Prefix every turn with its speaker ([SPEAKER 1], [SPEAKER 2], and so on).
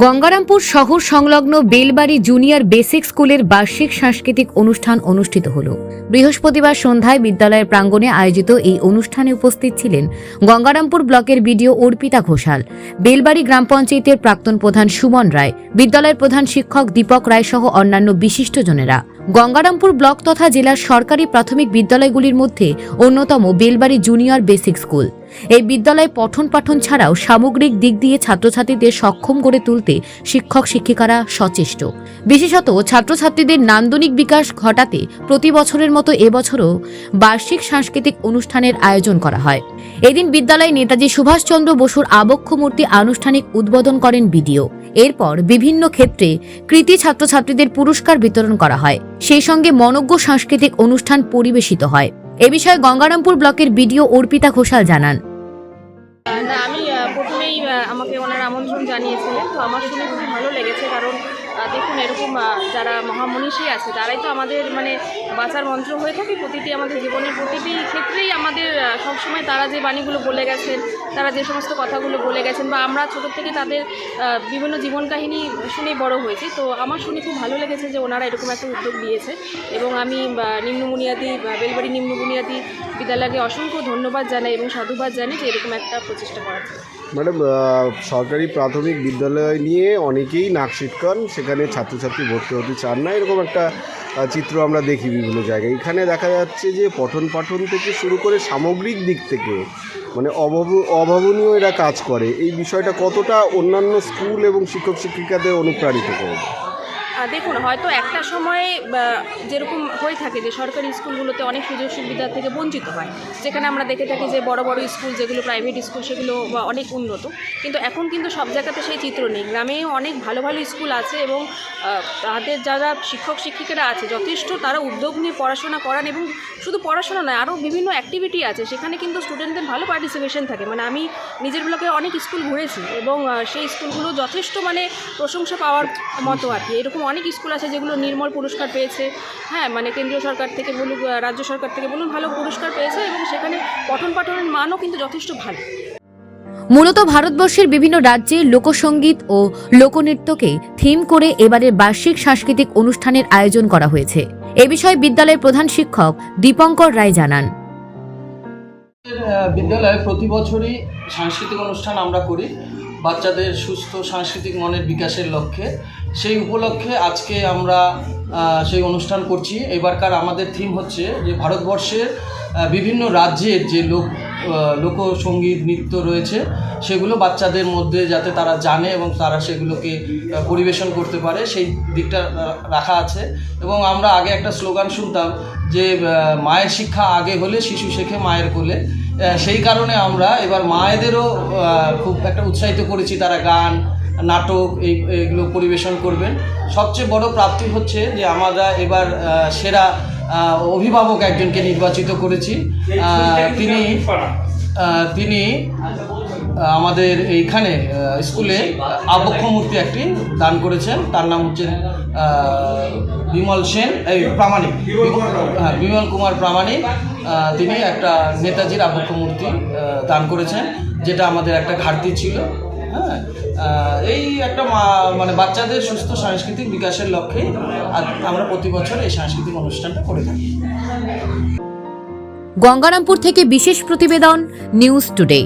[SPEAKER 1] গঙ্গারামপুর শহর সংলগ্ন Belbari junior basic স্কুলের বার্ষিক সাংস্কৃতিক অনুষ্ঠান অনুষ্ঠিত হল। বৃহস্পতিবার সন্ধ্যায় বিদ্যালয়ের প্রাঙ্গণে আয়োজিত এই অনুষ্ঠানে উপস্থিত ছিলেন গঙ্গারামপুর ব্লকের বিডিও অর্পিতা ঘোষাল, বেলবাড়ি গ্রাম পঞ্চায়েতের প্রাক্তন প্রধান সুমন রায়, বিদ্যালয়ের প্রধান শিক্ষক দীপক রায় সহ অন্যান্য বিশিষ্টজনেরা গঙ্গারামপুর ব্লক তথা জেলার সরকারি প্রাথমিক বিদ্যালয়গুলির মধ্যে অন্যতম বেলবাড়ি জুনিয়র বেসিক স্কুল। এই বিদ্যালয়ে পঠন পাঠন ছাড়াও সামগ্রিক দিক দিয়ে ছাত্রছাত্রীদের সক্ষম করে তুলতে শিক্ষক শিক্ষিকারা সচেষ্ট। বিশেষত ছাত্রছাত্রীদের নান্দনিক বিকাশ ঘটাতে প্রতি বছরের মতো এবছরও বার্ষিক সাংস্কৃতিক অনুষ্ঠানের আয়োজন করা হয়। এদিন বিদ্যালয়ে নেতাজি সুভাষচন্দ্র বসুর আবক্ষ মূর্তি আনুষ্ঠানিক উদ্বোধন করেন বিডিও। এরপর বিভিন্ন ক্ষেত্রে কৃতি ছাত্রছাত্রীদের পুরস্কার বিতরণ করা হয়। সেই সঙ্গে মনজ্ঞ সাংস্কৃতিক অনুষ্ঠান পরিবেশিত হয়। এ বিষয়ে গঙ্গারামপুর ব্লকের বিডিও অর্পিতা ঘোষাল জানান।
[SPEAKER 2] আমি প্রথমেই আমাকে ওনার আমন্ত্রণ জানিয়েছিলেন। তো আমার শুনে খুব ভালো লেগেছে কারণ দেখুন এরকম যারা মহামনীষী আছে তারাই তো আমাদের মানে বাঁচার মন্ত্র হয়ে থাকে। প্রতিটি আমাদের জীবনের প্রতিটি ক্ষেত্রেই আমাদের সবসময় তারা যে বাণীগুলো বলে গেছেন তারা যে সমস্ত কথাগুলো বলে গেছেন বা আমরা ছোটো থেকে তাদের বিভিন্ন জীবন কাহিনী শুনেই বড় হয়েছি। তো আমার শুনে খুব ভালো লেগেছে যে ওনারা এরকম একটা উদ্যোগ নিয়েছে এবং আমি বা, নিম্ন বুনিয়াদি বেলবাড়ি নিম্ন বুনিয়াদি বিদ্যালয়কে অসংখ্য ধন্যবাদ জানাই এবং সাধুবাদ জানাই যে এরকম একটা প্রচেষ্টা জন্য।
[SPEAKER 3] ম্যাডাম সরকারি প্রাথমিক বিদ্যালয় নিয়ে অনেকেই নাক সিটকান সেখানে ছাত্রছাত্রী ভর্তি হতে চান না। এরকম একটা চিত্র আমরা দেখি বিভিন্ন জায়গায়। এখানে দেখা যাচ্ছে যে পঠন পাঠন থেকে শুরু করে সামগ্রিক দিক থেকে মানে অভাব, অভাবনীয় এরা কাজ করে। এই বিষয়টা কতটা অন্যান্য স্কুল এবং শিক্ষক শিক্ষিকাদের অনুপ্রাণিত করবে?
[SPEAKER 2] দেখুন, হয়তো একটা সময়ে যেরকম হয়ে থাকে যে সরকারি স্কুলগুলোতে অনেক সুযোগ সুবিধা থেকে বঞ্চিত হয়, যেখানে আমরা দেখে থাকি যে বড় বড় স্কুল যেগুলো প্রাইভেট স্কুল সেগুলো অনেক উন্নত, কিন্তু এখন কিন্তু সব জায়গাতে সেই চিত্র নেই। গ্রামেও অনেক ভালো ভালো স্কুল আছে এবং তাদের যারা শিক্ষক, শিক্ষিকারা আছে, যথেষ্ট তারা উদ্যোগ নিয়ে পড়াশোনা করান এবং শুধু পড়াশোনা নয়, আরও বিভিন্ন অ্যাক্টিভিটি আছে, সেখানে কিন্তু স্টুডেন্টদের ভালো পার্টিসিপেশন থাকে। মানে আমি নিজের ব্লকে অনেক স্কুল ঘুরেছি এবং সেই স্কুলগুলো যথেষ্ট মানে প্রশংসা পাওয়ার মতো আর কি, এরকম অনেক স্কুল আছে যেগুলো নির্মল পুরস্কার পেয়েছে। হ্যাঁ মানে কেন্দ্রীয় সরকার থেকে বলুন রাজ্য সরকার থেকে বলুন ভালো পুরস্কার পেয়েছে এবং সেখানে পঠন পাঠনের মানও কিন্তু যথেষ্ট ভালো।
[SPEAKER 1] মূলত ভারতবর্ষের বিভিন্ন রাজ্যে লোকসঙ্গীত ও লোকনৃত্যকে থিম করে এবারের বার্ষিক সাংস্কৃতিক অনুষ্ঠানের আয়োজন করা হয়েছে। এ বিষয়ে বিদ্যালয়ের প্রধান শিক্ষক দীপঙ্কর রায় জানান।
[SPEAKER 4] বিদ্যালয়ে প্রতি বছরই সাংস্কৃতিক অনুষ্ঠান আমরা করি। বাচ্চাদের সুস্থ সাংস্কৃতিক মনের বিকাশের লক্ষ্যে। সেই উপলক্ষে আজকে আমরা সেই অনুষ্ঠান করছি। এবারকার আমাদের থিম হচ্ছে যে ভারতবর্ষের বিভিন্ন রাজ্যের যে লোক লোকসঙ্গীত, নৃত্য রয়েছে, সেগুলো বাচ্চাদের মধ্যে যাতে তারা জানে এবং তারা সেগুলোকে পরিবেশন করতে পারে, সেই দিকটা রাখা আছে। এবং আমরা আগে একটা স্লোগান শুনতাম যে মায়ের শিক্ষা আগে হলে শিশু শেখে মায়ের কোলে। সেই কারণে আমরা এবার মায়েদেরও খুব একটা উৎসাহিত করেছি তারা গান নাটক এই এগুলো পরিবেশন করবেন। সবচেয়ে বড় প্রাপ্তি হচ্ছে যে আমরা এবার সেরা অভিভাবক একজনকে নির্বাচিত করেছি। তিনি তিনি আমাদের এইখানে স্কুলে আবক্ষ মূর্তি একটি দান করেছেন। তার নাম হচ্ছে বিমল সেন, এই প্রামাণিক। হ্যাঁ বিমল কুমার প্রামাণিক তিনি একটা নেতাজির আবক্ষ মূর্তি দান করেছেন, যেটা আমাদের একটা ঘাটতি ছিল। হ্যাঁ এই একটা মানে বাচ্চাদের সুস্থ সাংস্কৃতিক বিকাশের লক্ষ্যে আমরা প্রতি বছর এই সাংস্কৃতিক অনুষ্ঠানটা করে থাকি।
[SPEAKER 1] গঙ্গারামপুর থেকে বিশেষ প্রতিবেদন, নিউজ টুডে।